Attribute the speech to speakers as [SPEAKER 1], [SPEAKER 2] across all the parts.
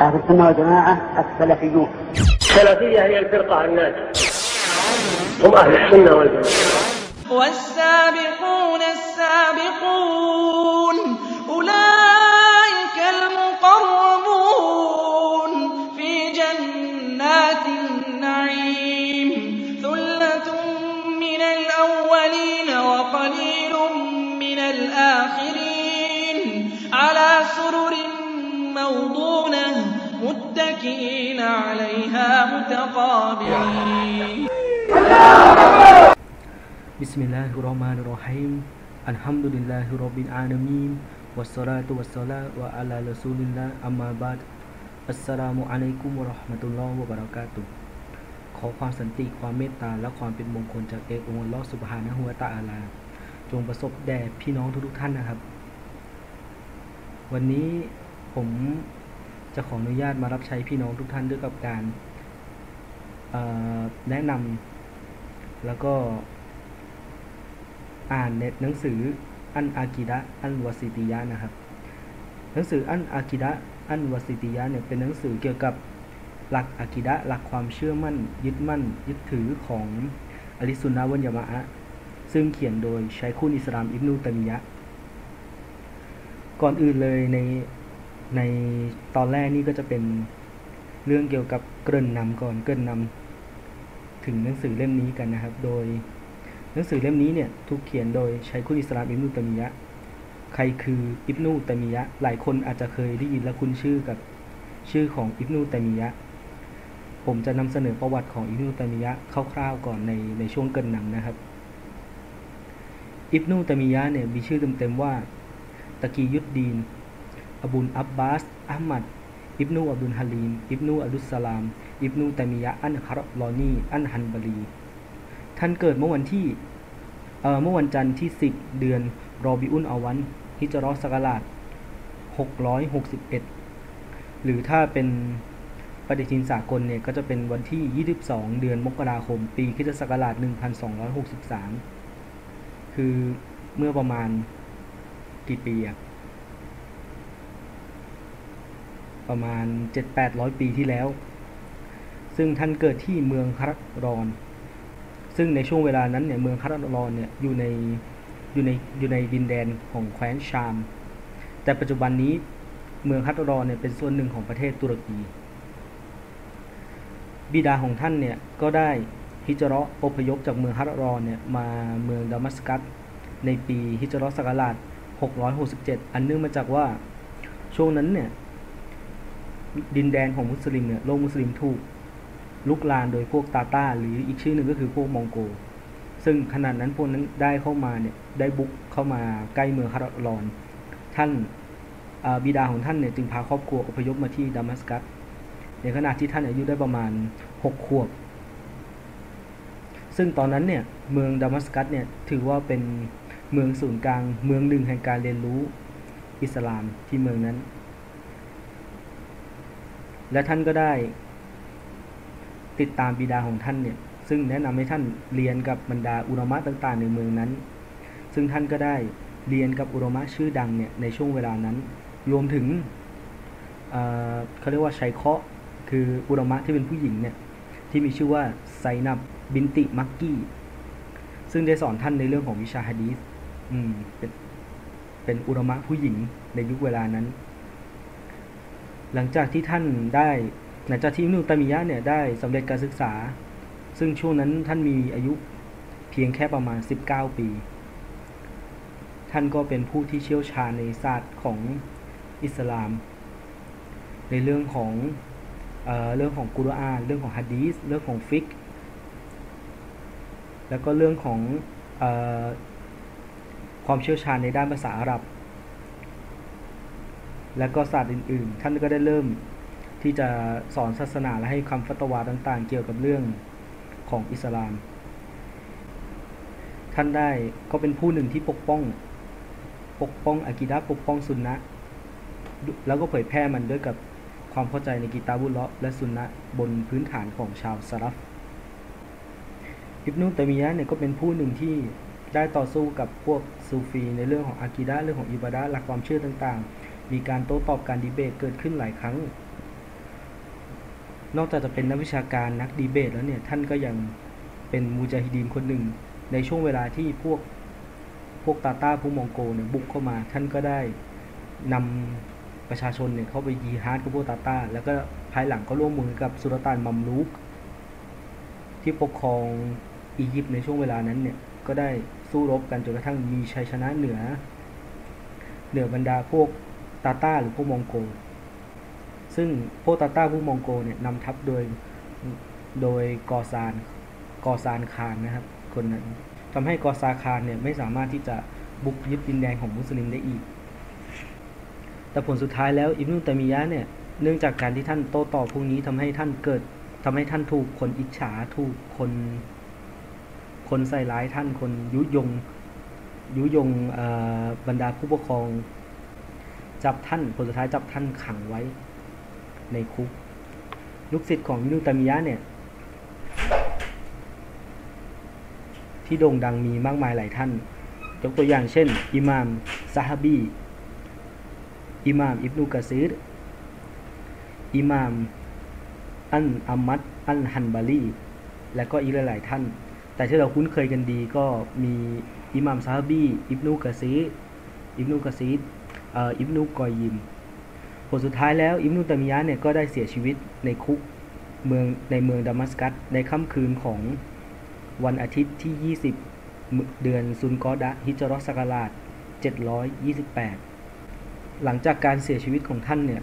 [SPEAKER 1] أهل السنة والجماعة السلفيون.
[SPEAKER 2] السلفية هي الفرقة الناجية. هم أهل السنة والجماعة.
[SPEAKER 3] والسابقون السابقون أولئك المقربون في جنات النعيم. ثلة من الأولين وقليل من الآخرين. على سرر موضونة متكئين عليها متقابلين
[SPEAKER 4] บิสมิลลาฮิรเราะห์มานิรเราะฮีมอัลฮัมดุลิลลาฮิร็อบบิลอาลามีนวัสสลาตุวัสสลามุอะลารอซูลิลลาห์อัมมาบาดอัสสลามุอะลัยกุมวะเราะห์มะตุลลอฮ์วะบะเราะกาตุฮ์ขอความสันติความเมตตาและความเป็นมงคลจากเอกองค์อัลเลอฮ์ซุบฮานะฮูวะตะอาลา จงประสบแด่พี่น้องทุกๆท่านนะครับ วันนี้ ผมจะขออนุญาตมารับใช้พี่น้องทุกท่านด้วยกับการแนะนำแล้วก็อ่านในหนังสืออันอากิดะอันวาสิติยะนะครับ หนังสืออันอากิดะอันวาสิติยะเนี่ยเป็นหนังสือเกี่ยวกับหลักอากิดะหลักความเชื่อมั่น ยึดมั่น ยึดถือของอะลิสุนนะวันยามะซึ่งเขียนโดยชัยคุนอิสลามอิบนูตัมียะ ก่อนอื่นเลยใน ในตอนแรกนี่ก็จะเป็นเรื่องเกี่ยวกับเกริ่นนำก่อนเกริ่นนำถึงหนังสือเล่มนี้กันนะครับ โดยหนังสือเล่มนี้เนี่ยถูกเขียนโดยชัยคุนอิสลามอิบนุตมียะ ใครคืออิบนุตมียะ หลายคนอาจจะเคยได้ยินและคุ้นชื่อกับชื่อของอิบนุตมียะ ผมจะนำเสนอประวัติของอิบนุตมียะคร่าวๆก่อนในในช่วงเกรินนำนะครับ อิบนุตมียะเนี่ยมีชื่อเต็มๆว่าตะกียุดดีน อบุลอับบาสอัลมัดอิบนุอับดุลฮาลีมอิบนุอัลดุสสลามอิบนุตะมียะอันคารลอนีอันฮันบาลีท่านเกิดเมื่อวันที่เอ่อเมื่อวันจันทร์ที่ 10 เดือนรอบิอุนอาวันฮิจรอสกราช661 หรือถ้าเป็นปฏิทินสากลเนี่ยก็จะเป็นวันที่ 22 เดือนมกราคม ปีคริสตศักราช 1263 คือเมื่อประมาณกี่ปีอะ ประมาณ 7-800 ปีที่แล้ว ซึ่งท่านเกิดที่เมืองคารรอน ซึ่งในช่วงเวลานั้นเนี่ยเมืองคาราลอนเนี่ยอยู่ในอยู่ในอยู่ในดินแดนของแคว้นชาม แต่ปัจจุบันนี้เมืองคาราลอนเนี่ยเป็นส่วนหนึ่งของประเทศตุรกี บิดาของท่านเนี่ยก็ได้ฮิจเราะอพยพจากเมืองคาราลอนเนี่ยมาเมืองดามัสกัสในปีฮิจเราะห์ศักราช667 อันเนื่องมาจากว่าช่วงนั้นเนี่ย ดินแดนของมุสลิมเนี่ยโลกมุสลิมถูกลุกลานโดยพวกตาตาหรืออีกชื่อหนึ่งก็คือพวกมองโก ซึ่งขนาดนั้นพวกนั้นได้เข้ามาเนี่ยได้บุกเข้ามาใกล้เมืองคาราลอน ท่านาบิดาของท่านเนี่ยจึงพาครอบครัวอพยพมาที่ดามัสกัสในขณะที่ท่านอายุได้ประมาณ 6 ขวบ ซึ่งตอนนั้นเนี่ยเมืองดามัสกัสเนี่ยถือว่าเป็นเมืองศูนย์กลางเมืองหนึ่งแห่งการเรียนรู้อิสลามที่เมืองนั้น และท่านก็ได้ ติดตามบิดาของท่านเนี่ยซึ่งแนะนำให้ท่านเรียนกับบรรดาอุลามะต่างๆ ในเมืองนั้น ซึ่งท่านก็ได้เรียนกับอุลามะชื่อดังเนี่ยในช่วงเวลานั้น รวมถึงเเขาเรียกว่าชัยเคาะคืออุลามะที่เป็นผู้หญิงเนี่ยที่มีชื่อว่าไซนับบินติมักกี้ ซึ่งได้สอนท่านในเรื่องของวิชาฮะดีษอืมเป็นเป็นอุลามะผู้หญิงในยุคเวลานั้น หลังจากที่ท่านได้หลังจากที่อิบนุตามียะเนี่ยได้สำเร็จการศึกษา ซึ่งช่วงนั้นท่านมีอายุเพียงแค่ประมาณ 19 ปี ท่านก็เป็นผู้ที่เชี่ยวชาญในศาสตร์ของอิสลาม ในเรื่องของเออเรื่องของกุรอานเรื่องของฮะดีษเรื่องของฟิกแล้วก็เรื่องของออความเชี่ยวชาญในด้านภาษาอาหรับ และก็ศาสตร์อื่นๆ ท่านก็ได้เริ่มที่จะสอนศาสนาและให้คำฟัตวาต่างๆ เกี่ยวกับเรื่องของอิสลาม ท่านได้ก็เป็นผู้หนึ่งที่ปกป้องปกป้องอากีดะปกป้องสุนนะแล้วก็เผยแพร่มันด้วยกับความเข้าใจในกิตาบุลเลาะห์และสุนนะบนพื้นฐานของชาวซารัฟอิบนุตมียะเนี่ยก็เป็นผู้หนึ่งที่ได้ต่อสู้กับพวกซูฟีในเรื่องของอากีดะเรื่องของอิบาดะห์หลักความเชื่อต่างๆ มีการโต้ตอบการดีเบตเกิดขึ้นหลายครั้ง นอกจากจะเป็นนักวิชาการนักดีเบตแล้วเนี่ยท่านก็ยังเป็นมูจาฮิดีนคนหนึ่ง ในช่วงเวลาที่พวกพวกตาตาผู้มองโกเนี่ยบุกเข้ามา ท่านก็ได้นำประชาชนเนี่ยเข้าไปยีฮาร์ดกับพวกตาตาแล้วก็ภายหลังก็ร่วมมือกับสุลต่านมัมลูก ที่ปกครองอียิปต์ในช่วงเวลานั้นเนี่ยก็ได้สู้รบกันจนกระทั่งมีชัยชนะเหนือ เหนือบรรดาพวก ตาตาหรือพวกมองโก ซึ่งพวกตาตาพวกมองโกเนี่ยนำทัพโดยโดยกอซานกอซานคารนะครับ คนนั้นทำให้กอซาคารเนี่ยไม่สามารถที่จะบุกยึดดินแดนของมุสลิมได้อีก แต่ผลสุดท้ายแล้วอิบนุตมียะเนี่ยเนื่องจากการที่ท่านโต้ตอบพวกนี้ทำให้ท่านเกิดทำให้ท่านถูกคนอิจฉาถูกคน คนใส่ร้ายท่านคนยุยงยุยงบรรดาผู้ปกครอง จับท่านผลสุดท้ายจับท่านขังไว้ในคุก ลูกศิษย์ของอิบนุตัมียะเนี่ย ที่โด่งดังมีมากมายหลายท่าน ยกตัวอย่างเช่น อิหมามซาฮบี อิหมามอิบนุกะซีรอิหมามอันอัมมัดอันฮันบาลีและก็อีกหลาย ๆ ท่าน แต่ที่เราคุ้นเคยกันดีก็มีอิหมามซาฮบี อิบนุกะซีรอิบนุกะซีร อิบนุกอยยิมผลสุดท้ายแล้วอิบนุตามิยะเนี่ยก็ได้เสียชีวิตในคุกเมืองในเมืองดามัสกัสในค่ำคืนของวันอาทิตย์ที่ 20 เดือนซุนกอดะฮิจรอสกราช 728 หลังจากการเสียชีวิตของท่านเนี่ย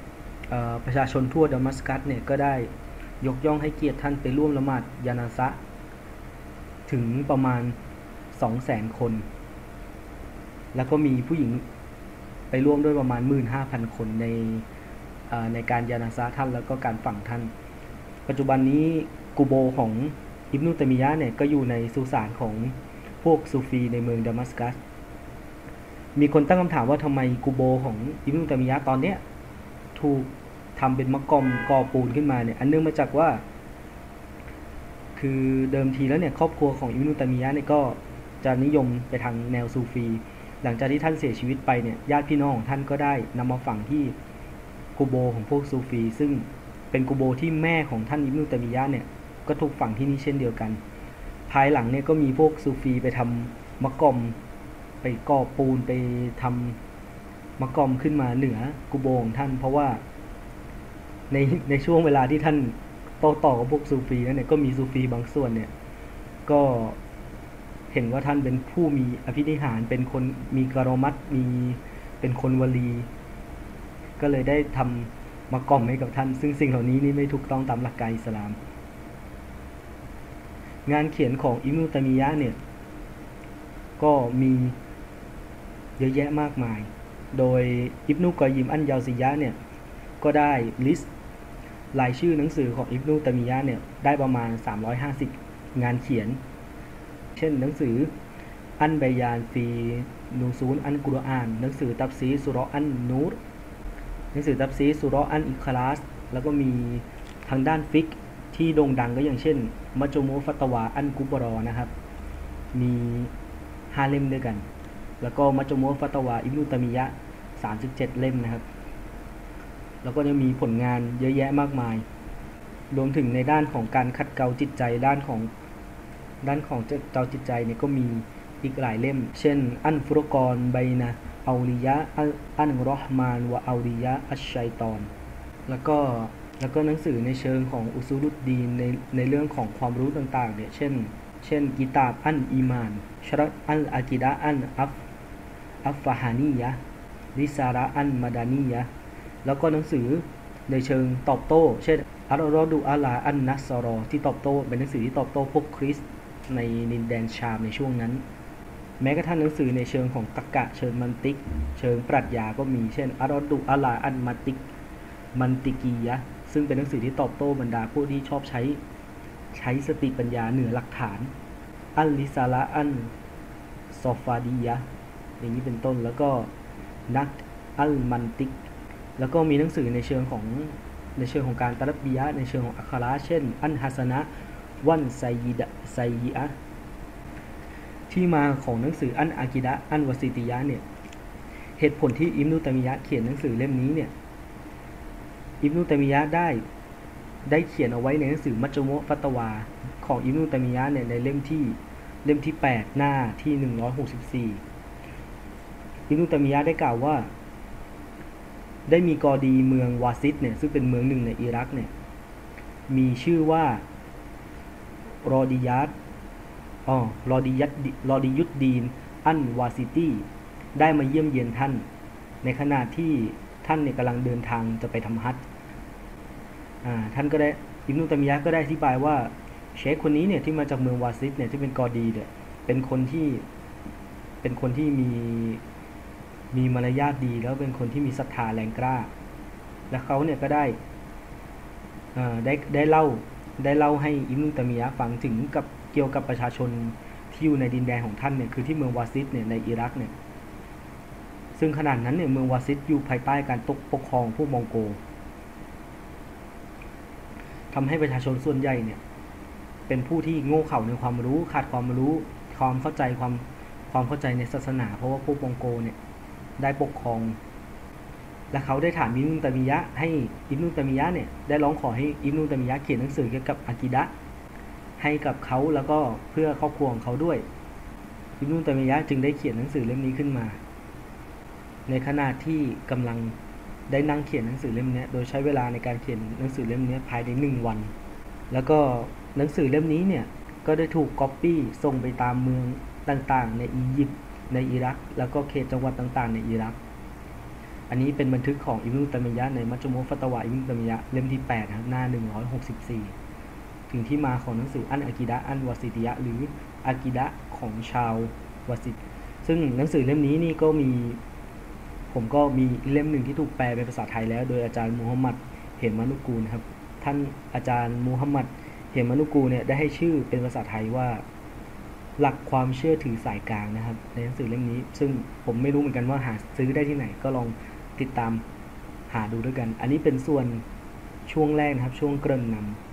[SPEAKER 4] ประชาชนทั่วดามัสกัสเนี่ยก็ได้ยกย่องให้เกียรติท่านไปร่วมละหมาดยานาซะ ถึงประมาณ 200,000 คน แล้วก็มีผู้หญิง ไปร่วมด้วยประมาณ 15,000 คนในในการยานาซะท่านแล้วก็การฝังท่าน ปัจจุบันนี้กูโบของอิบนุตมียะเนี่ยก็อยู่ในสุสานของพวกซูฟีในเมืองดามัสกัส มีคนตั้งคำถามว่าทำไมกูโบของอิบนุตมียะตอนเนี้ยถูกทำเป็นมะกอมกอปูนขึ้นมาเนี่ยอันเนื่องมาจากว่า คือเดิมทีแล้วเนี่ยครอบครัวของอิบนุตมียะเนี่ยก็จะนิยมไปทางแนวซูฟี หลังจากที่ท่านเสียชีวิตไปเนี่ยญาติพี่น้องของท่านก็ได้นำมาฝังที่กูโบของพวกซูฟี ซึ่งเป็นกูโบที่แม่ของท่านอิบนุตมียะเนี่ยก็ถูกฝังที่นี่เช่นเดียวกัน ภายหลังเนี่ยก็มีพวกซูฟีไปทำมะกอมไปก่อปูนไปทำมะกอมขึ้นมาเหนือกุโบของท่าน เพราะว่าในในช่วงเวลาที่ท่านโตต่อกับพวกซูฟีนั้นเนี่ยก็มีซูฟีบางส่วนเนี่ยก็ เห็นว่าท่านเป็นผู้มีอภินิหาร เป็นคนมีกรมัตมีเป็นคนวลี ก็เลยได้ทำมาก่อมให้กับท่าน ซึ่งสิ่งเหล่านี้นี่ไม่ถูกต้องตามหลักการอิสลาม งานเขียนของอิมุตามิยะเนี่ย ก็มีเยอะแยะมากมาย โดยอิบนุกอยิมอันยาวซิยะเนี่ย ก็ได้ลิสต์รายชื่อหนังสือของอิบนุตามิยะเนี่ย ได้ประมาณ 350 งานเขียน เช่น หนังสือ อันบยานฟีนูซูนอันกุรอาน หนังสือตับซีสุรออันนูรหนังสือตับซีสุรออันอิคลาส แล้วก็มีทางด้านฟิกที่โด่งดังก็อย่างเช่น มัจโมฟัตวาอันกุบรอนะครับ มีห้าเล่มด้วยกัน แล้วก็มัจโมฟัตวาอิบนุตามิยะสามสิบเจ็ดเล่มนะครับ แล้วก็ยังมีผลงานเยอะแยะมากมาย รวมถึงในด้านของการคัดเกลาจิตใจด้านของ ด้านของเจ้าจิตใจเนี่ยก็มีอีกหลายเล่ม เช่น อันฟุรกรไบนะอาลียะอันรอฮ์มานวะอาลียะอัชชัยตอน แล้วก็แล้วก็หนังสือในเชิงของอุซูลุดดีนในในเรื่องของความรู้ต่างๆเนี่ยเช่น เช่นกิตาบอันอีมานชรัตอันอากิดะอันอัฟอัฟฟาฮานียะริซาระอันมาดานียะแล้วก็หนังสือในเชิงตอบโต้ เช่นอัลรอดูอัลาอันนัสซอรอที่ตอบโต้เป็นหนังสือที่ตอบโต้พวกคริส ในนินแดนชามในช่วงนั้น แม้กระทั่งหนังสือในเชิงของตรกกะเชิงมันติก เชิงปรัชญาก็มีเช่นอัลรอดูอัลาอันมาติกมันติกียะซึ่งเป็นหนังสือที่ตอบโต้บรรดาผู้ที่ชอบใช้ใช้สติปัญญาเหนือหลักฐาน อัลลิซาละอันซอฟาดียะอย่างนี้เป็นต้นแล้วก็นักอัลมันติก แล้วก็มีหนังสือในเชิงของในเชิงของการตรับียะในเชิงของอัคราเช่น อันฮัสนะ วันไซยิดะไซยิอะที่มาของหนังสืออันอากิดะอันวสิติยะเนี่ยเหตุผลที่อิมนุตมิยะเขียนหนังสือเล่มนี้เนี่ยอิบนุตัมียะได้ได้เขียนเอาไว้ในหนังสือมัจจุโมฟัตวา ของอิบนุตัมียะเนี่ยในเล่มที่เล่มที่ 8 หน้าที่ 164 อิบนุตัมียะได้กล่าวว่า ได้มีกอดีเมืองวาซิดเนี่ยซึ่งเป็นเมืองหนึ่งในอิรักเนี่ยมีชื่อว่า รอดิยัตอ๋อรอดิยัตรอดิยุดดีน อันวาซิตี้ ได้มาเยี่ยมเยียนท่าน ในขณะที่ท่านเนี่ยกำลังเดินทางจะไปทำฮัจญ์อ่าท่านก็ได้อิบนุตัมียะก็ได้อธิบายว่าเชคคนนี้เนี่ยที่มาจากเมืองวาซิดเนี่ยที่เป็นกอดีเนี่ยเป็นคนที่เป็นคนที่มีมีมารยาทดี แล้วเป็นคนที่มีศรัทธาแรงกล้า และเขาเนี่ยก็ได้อ่าได้ได้เล่า ได้เล่าให้อิบนุตัยมียะฟังถึงกับเกี่ยวกับประชาชนที่อยู่ในดินแดนของท่านเนี่ยคือที่เมืองวาซิดเนี่ยในอิรักเนี่ยซึ่งขนาดนั้นเนี่ยเมืองวาซิดอยู่ภายใต้การตกปกครองพวกมองโกทำให้ประชาชนส่วนใหญ่เนี่ยเป็นผู้ที่โง่เขลาในความรู้ขาดความรู้ความเข้าใจความความเข้าใจในศาสนา เพราะว่าพวกมองโกเนี่ยได้ปกครอง และเขาได้ถามอิบนุตมียะให้อิบนุตมียะเนี่ยได้ร้องขอให้อิบนุตมียะเขียนหนังสือเกี่ยวกับอากีดะให้กับเขาแล้วก็เพื่อครอบครัวของเขาด้วย อิบนุตมียะจึงได้เขียนหนังสือเล่มนี้ขึ้นมา ในขณะที่กำลังได้นั่งเขียนหนังสือเล่มนี้โดยใช้เวลาในการเขียนหนังสือเล่มนี้ภายในหนึ่งวัน แล้วก็หนังสือเล่มนี้เนี่ยก็ได้ถูกก๊อปปี้ส่งไปตามเมืองต่างๆ ในอียิปต์ในอิรัก แล้วก็เขตจังหวัดต่างๆ ในอิรัก อันนี้เป็นบันทึกของอิบนุตัมียะในมัจจุโมฟัตวาอิบนุตัมียะเล่มที่8นะครับหน้า 164 ถึงที่มาของหนังสืออันอากิดะอันวาสิติยะ หรืออากิดะของชาววาสิตซึ่งหนังสือเล่มนี้นี่ก็มี ผมก็มีเล่มหนึ่งที่ถูกแปลเป็นภาษาไทยแล้ว โดยอาจารย์มูฮัมหมัดเหมมานุกูลครับ ท่านอาจารย์มูฮัมหมัดเหมมานุกูลเนี่ยได้ให้ชื่อเป็นภาษาไทยว่าหลักความเชื่อถือสายกลางนะครับ ในหนังสือเล่มนี้ ซึ่งผมไม่รู้เหมือนกันว่าหาซื้อได้ที่ไหนก็ลอง ติดตามหาดูด้วยกัน อันนี้เป็นส่วนช่วงแรกนะครับ ช่วงเกริ่นนำ